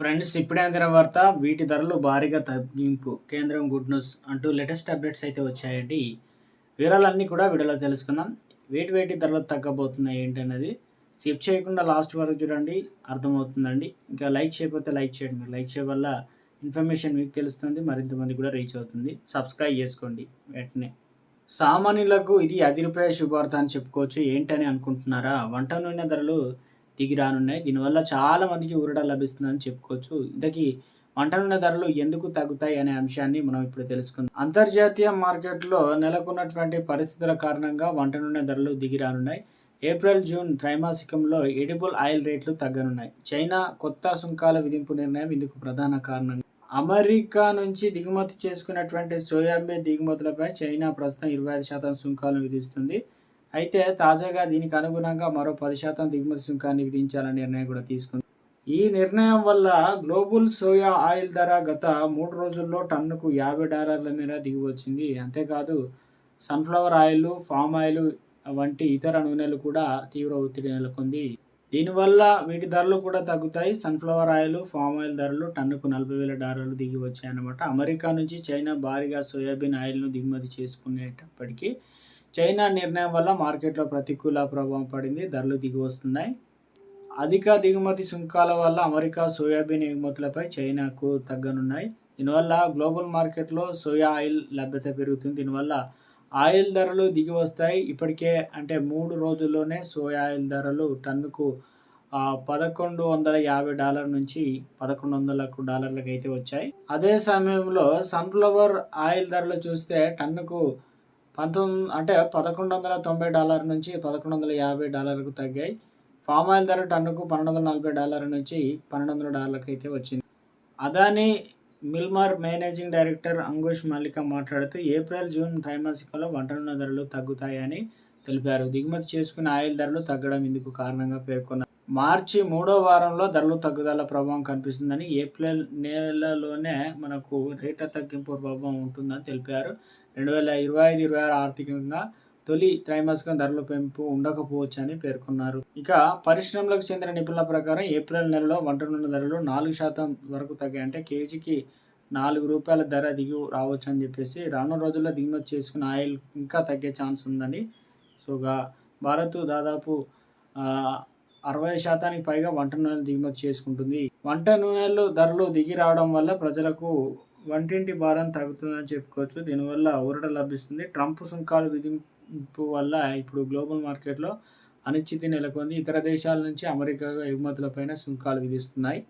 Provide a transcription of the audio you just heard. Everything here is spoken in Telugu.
ఫ్రెండ్స్ ఇప్పుడే అందిన వార్త వీటి ధరలు భారీగా తగ్గింపు. కేంద్రం గుడ్ న్యూస్ అంటూ లేటెస్ట్ అప్డేట్స్ అయితే వచ్చాయండి. వివరాలన్నీ కూడా వీడియోలో తెలుసుకుందాం. వేటి వేటి ధరలు తగ్గబోతున్నాయి ఏంటనేది స్కిప్ చేయకుండా లాస్ట్ వరకు చూడండి అర్థమవుతుందండి. ఇంకా లైక్ చేయకపోతే లైక్ చేయండి. మీరు లైక్ చేయడం వల్ల ఇన్ఫర్మేషన్ మీకు తెలుస్తుంది మరింత మంది కూడా రీచ్ అవుతుంది. సబ్స్క్రైబ్ చేసుకోండి వెంటనే. సామాన్యులకు ఇది అదిరిపోయే శుభార్త అని చెప్పుకోవచ్చు. ఏంటని అనుకుంటున్నారా? వంట నూనె ధరలు దిగి రానున్నాయి. దీనివల్ల చాలా మందికి ఊరట లభిస్తుందని చెప్పుకోవచ్చు. ఇంతకీ వంట నూనె ధరలు ఎందుకు తగ్గుతాయి అనే అంశాన్ని మనం ఇప్పుడు తెలుసుకుందాం. అంతర్జాతీయ మార్కెట్లో నెలకొన్నటువంటి పరిస్థితుల కారణంగా వంట నూనె ధరలు దిగి రానున్నాయి. ఏప్రిల్ జూన్ త్రైమాసికంలో ఎడిబుల్ ఆయిల్ రేట్లు తగ్గనున్నాయి. చైనా కొత్త సుంకాల విధింపు నిర్ణయం ఇందుకు ప్రధాన కారణం. అమెరికా నుంచి దిగుమతి చేసుకున్నటువంటి సోయాబీన్ దిగుమతులపై చైనా ప్రస్తుతం ఇరవై ఐదు శాతం సుంకాలను విధిస్తుంది. అయితే తాజాగా దీనికి అనుగుణంగా మరో పది శాతం దిగుమతి సుంకాన్ని విధించాలనే నిర్ణయం కూడా తీసుకుంది. ఈ నిర్ణయం వల్ల గ్లోబల్ సోయా ఆయిల్ ధర గత మూడు రోజుల్లో టన్నుకు యాభై డాలర్ల మేర దిగి వచ్చింది అంతేకాదు సన్ఫ్లవర్ ఆయిల్ ఫామ్ ఆయిల్ వంటి ఇతర నూనెలు కూడా తీవ్ర ఒత్తిడి నెలకొంది. దీనివల్ల వీటి ధరలు కూడా తగ్గుతాయి. సన్ఫ్లవర్ ఆయిల్ ఫామ్ ఆయిల్ ధరలు టన్నుకు నలభై వేల డాలర్లు దిగి వచ్చాయన్నమాట అమెరికా నుంచి చైనా భారీగా సోయాబీన్ ఆయిల్ను దిగుమతి చేసుకునేటప్పటికీ చైనా నిర్ణయం వల్ల మార్కెట్లో ప్రతికూల ప్రభావం పడింది ధరలు దిగి వస్తున్నాయి అధిక దిగుమతి సుంకాల వల్ల అమెరికా సోయాబీన్ ఎగుమతులపై చైనాకు తగ్గనున్నాయి. దీనివల్ల గ్లోబల్ మార్కెట్లో సోయా ఆయిల్ లభ్యత పెరుగుతుంది. దీనివల్ల ఆయిల్ ధరలు దిగి వస్తాయి ఇప్పటికే అంటే మూడు రోజుల్లోనే సోయా ఆయిల్ ధరలు టన్నుకు పదకొండు వందల యాభై డాలర్ నుంచి పదకొండు వందలకు డాలర్లకు అయితే వచ్చాయి. అదే సమయంలో సన్ఫ్లవర్ ఆయిల్ ధరలు చూస్తే టన్నుకు పంతొమ్మిది అంటే పదకొండు వందల తొంభై డాలర్ నుంచి పదకొండు వందల యాభై డాలర్కు తగ్గాయి. ఫామ్ ఆయిల్ ధర టన్నుకు పన్నెండు వందల నలభై డాలర్ నుంచి పన్నెండు వందల డాలర్కి అయితే వచ్చింది. Adani Wilmar managing director Angshu Mallick మాట్లాడుతూ ఏప్రిల్ జూన్ త్రైమాసికంలో వంట నూనె ధరలు తగ్గుతాయని తెలిపారు. దిగుమతి చేసుకున్న ఆయిల్ ధరలు తగ్గడం ఇందుకు కారణంగా పేర్కొన్నారు మార్చి మూడో వారంలో ధరలు తగ్గుదల ప్రభావం కనిపిస్తుందని ఏప్రిల్ నెలలోనే మనకు రేట్ల తగ్గింపు ప్రభావం ఉంటుందని తెలిపారు. రెండు వేల ఇరవై ఐదు ఇరవై ఆరు ఆర్థికంగా తొలి త్రైమాసికం ధరల పెంపు ఉండకపోవచ్చని పేర్కొన్నారు. ఇక పరిశ్రమలకు చెందిన నిపుణుల ప్రకారం ఏప్రిల్ నెలలో వంట నూనె ధరలు నాలుగు శాతం వరకు తగ్గాయి అంటే కేజీకి నాలుగు రూపాయల ధర దిగి రావచ్చు అని చెప్పేసి రానున్న రోజుల్లో దిగుమతి చేసుకున్న ఆయిల్ ఇంకా తగ్గే ఛాన్స్ ఉందని సోగా భారత్ దాదాపు అరవై శాతానికి పైగా వంట నూనెలు దిగుమతి చేసుకుంటుంది. వంట నూనెలు ధరలు దిగి రావడం వల్ల ప్రజలకు వంటింటి భారం తగ్గుతుందని చెప్పుకోవచ్చు. దీనివల్ల ఊరట లభిస్తుంది. ట్రంప్ సుంకాలు విధింపు వల్ల ఇప్పుడు గ్లోబల్ మార్కెట్లో అనిశ్చితి నెలకొంది. ఇతర దేశాల నుంచి అమెరికా ఎగుమతులపైన సుంకాలు విధిస్తున్నాయి.